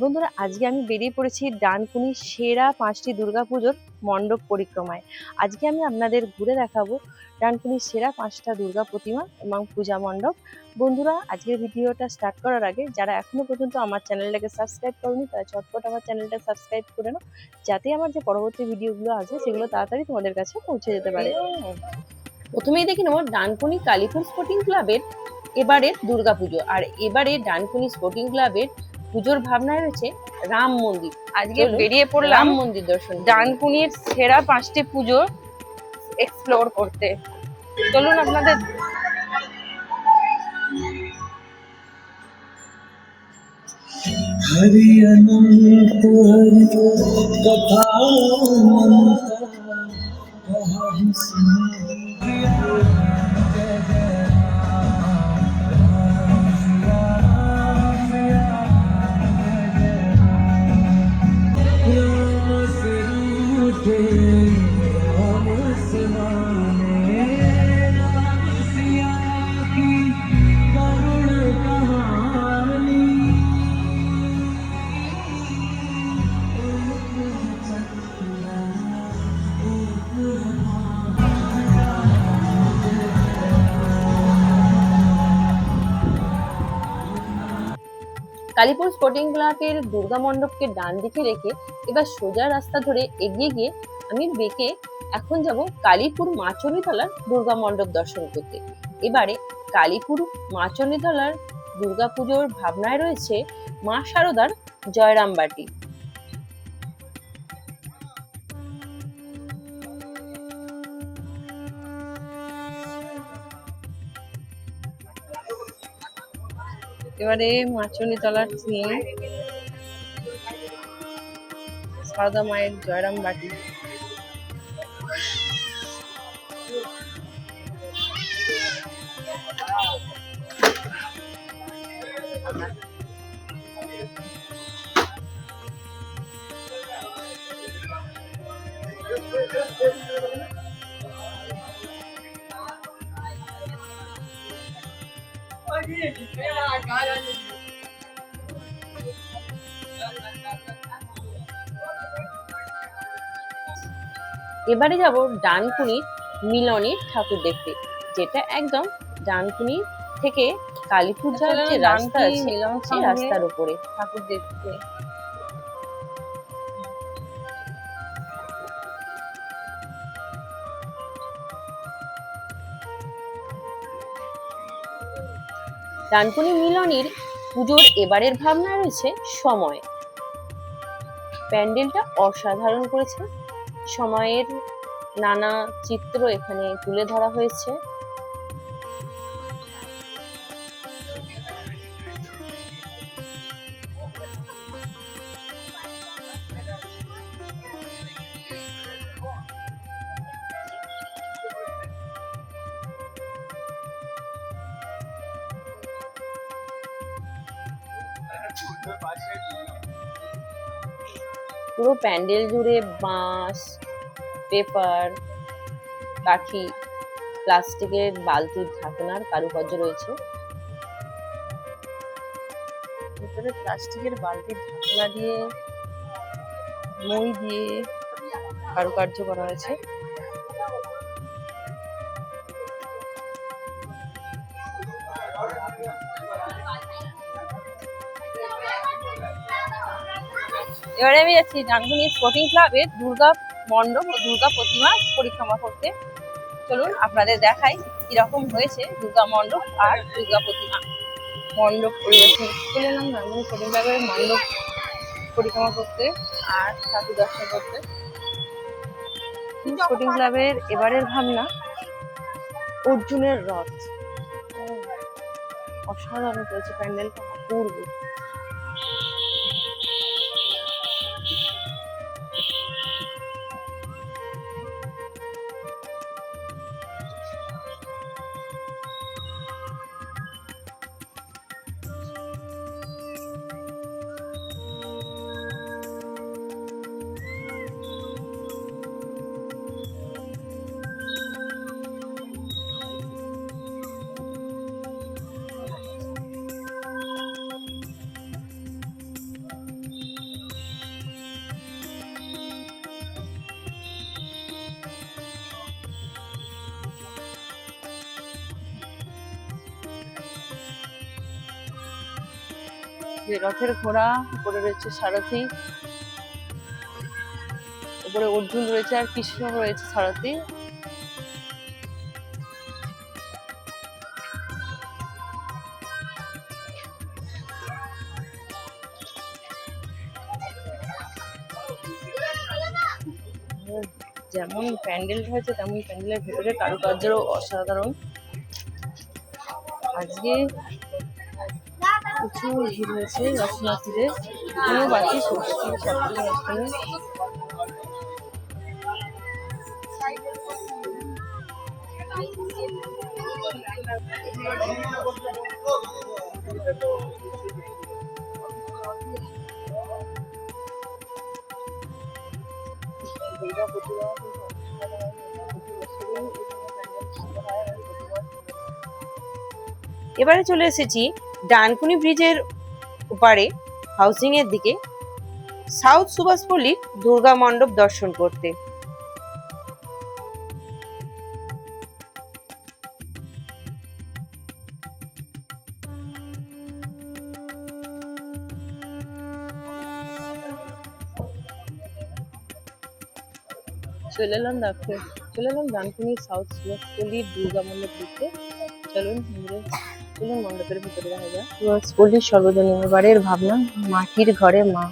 বন্ধুরা, আজকে আমি বেরিয়ে পড়েছি ডানকুনির সেরা পাঁচটি দুর্গাপুজোর মণ্ডপ পরিক্রমায়। আজকে আমি আপনাদের ঘুরে দেখাবো ডানকুনির সেরা পাঁচটা দুর্গা প্রতিমা এবং পূজা মণ্ডপ। বন্ধুরা, আজকের ভিডিওটা স্টার্ট করার আগে যারা এখনও পর্যন্ত আমার চ্যানেলটাকে সাবস্ক্রাইব করেনি, তারা চটপট আমার চ্যানেলটা সাবস্ক্রাইব করে নাও, যাতে আমার যে পরবর্তী ভিডিওগুলো আছে সেগুলো তাড়াতাড়ি তোমাদের কাছে পৌঁছে যেতে পারে। প্রথমেই দেখে নেব ডানকুনি কালীপুর স্পোর্টিং ক্লাবের এবারের দুর্গাপুজো। আর এবারে ডানকুনি স্পোর্টিং ক্লাবের পুজোর ভাবনায় রয়েছে রাম মন্দির। আজকে বেরিয়ে পড়লাম রাম মন্দির দর্শন ডানকুনির সেরা পাঁচটি পুজো এক্সপ্লোর করতে। চলুন আপনাদের হরি অনন্ত হরি কথা কালীপুর স্পোর্টিং ক্লাবের দুর্গা মণ্ডপকে ডান দিকে রেখে এবার সোজা রাস্তা ধরে এগিয়ে গিয়ে আমি বেঁকে এখন যাব কালীপুর মাচনীতলার দুর্গা মণ্ডপ দর্শন করতে। এবারে কালীপুর মাচনীতলার দুর্গাপুজোর ভাবনায় রয়েছে মা শারদার জয়রামবাটি এবারে মাচনী তলার থিম সারদা মায়ের জয়রাম বাটি এবারে যাব ডানকুনির মিলনের ঠাকুর দেখতে যেটা একদম ডানকুনি থেকে কালীপুর যাওয়ার যে রাস্তা আছে মিলন সেই রাস্তার উপরে। ঠাকুর দেখতে। ডানকুনি মিলনের পুজোর এবারের ভাবনা রয়েছে সময়। প্যান্ডেলটা অসাধারণ করেছে। সময়ের নানা চিত্র এখানে তুলে ধরা হয়েছে। পুরো প্যান্ডেল জুড়ে বাঁশ পেপার, কাঠি, প্লাস্টিকের বালতির ঢাকনার কারুকার্য রয়েছে। ভেতরে প্লাস্টিকের বালতির ঢাকনা দিয়ে, মই দিয়ে কারুকার্য করা হয়েছে। এবারে আমি যাচ্ছি, ডানকুনি স্পোর্টিং ক্লাবের দুর্গা মণ্ডপ ও দুর্গা প্রতিমা পরিক্রমা করতে। চলুন আপনাদের দেখাই কীরকম হয়েছে দুর্গা মণ্ডপ আর দুর্গা প্রতিমা। মণ্ডপ পরিদর্শন চলে এলাম স্পোর্টিং ক্লাবের মণ্ডপ পরিক্রমা করতে আর ঠাকুর দর্শন করতে। স্পোর্টিং ক্লাবের এবারের ভাবনা, অর্জুনের রথ। অসাধারণ করেছে প্যান্ডেলটা, অপূর্ব। যে রথের ঘোড়া, উপরে রয়েছে সারথি। উপরে অর্জুন রয়েছে আর কৃষ্ণ রয়েছে সারথি। যেমন প্যান্ডেল হয়েছে তেমন প্যান্ডেলের ভেতরে কারুকার্যও অসাধারণ। আজকে প্রচুর ভিড় হয়েছে দর্শনার্থীদের এখানেও বাকি এবারে চলে এসেছি ডানকুনি ব্রিজের হাউসিং এর দিকে সাউথ সুভাষপল্লির দুর্গা মণ্ডপ দর্শন করতে। চলে এলাম চলে এলাম ডানকুনি সাউথ সুভাষপল্লির দুর্গা মণ্ডপ দেখতে। চলুন চলুন মণ্ডপের ভিতরে দেখা যায়। সুভাষপল্লির সর্বজনীন এবারের ভাবনা মাটির ঘরে মা।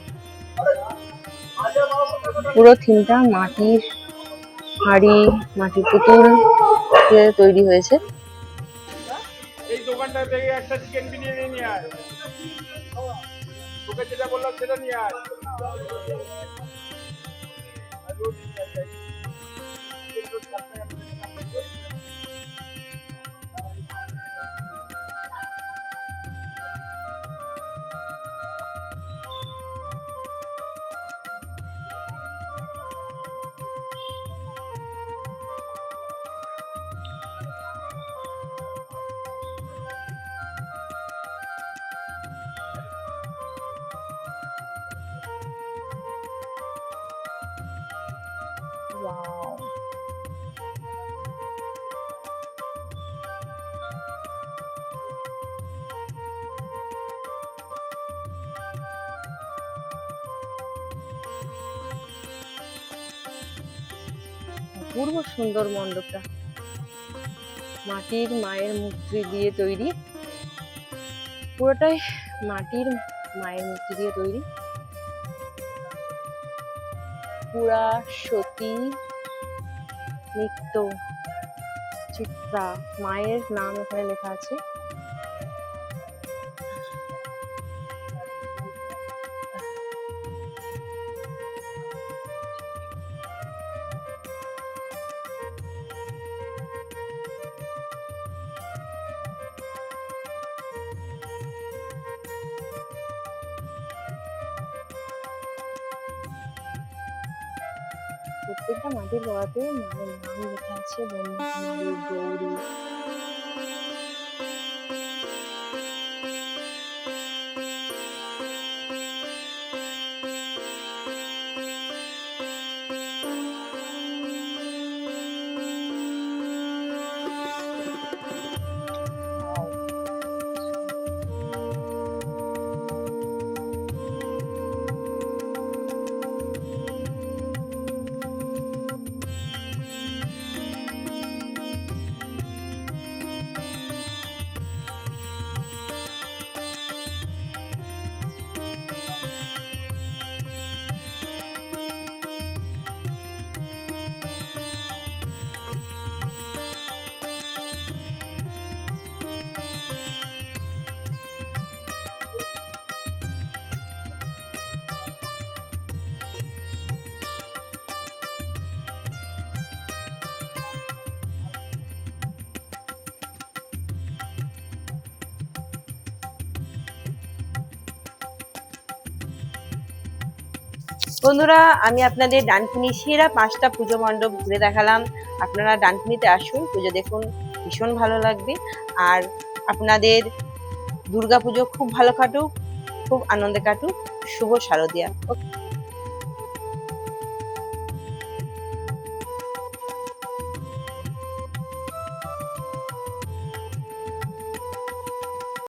পুরো থিমটা মাটির হাড়ি মাটির পুতুল দিয়ে তৈরি হয়েছে। এই দোকানটা থেকে একটা চিকেন বিরিয়ানি নিয়ে আয়। তোকে যেটা বললাম সেটা নিয়ে আয়। Wow. অপূর্ব সুন্দর মণ্ডপটা। মাটির মায়ের মূর্তি দিয়ে তৈরি। পুরোটাই মাটির মায়ের মূর্তি দিয়ে তৈরি। পুরা সতী নৃত্য চিত্রা মায়ের নাম ওখানে লেখা আছে। প্রত্যেকটা মাটির গোড়াতে মায়ের নাম লেখা আছে গৌরী। বন্ধুরা, আমি আপনাদের ডানকুনি সেরা পাঁচটা পুজো মণ্ডপ ঘুরে দেখালাম। আপনারা ডানকুনিতে আসুন, পুজো দেখুন, ভীষণ ভালো লাগবে। আর আপনাদের দুর্গাপুজো খুব ভালো কাটুক, খুব আনন্দে কাটুক। শুভ শারদিয়া।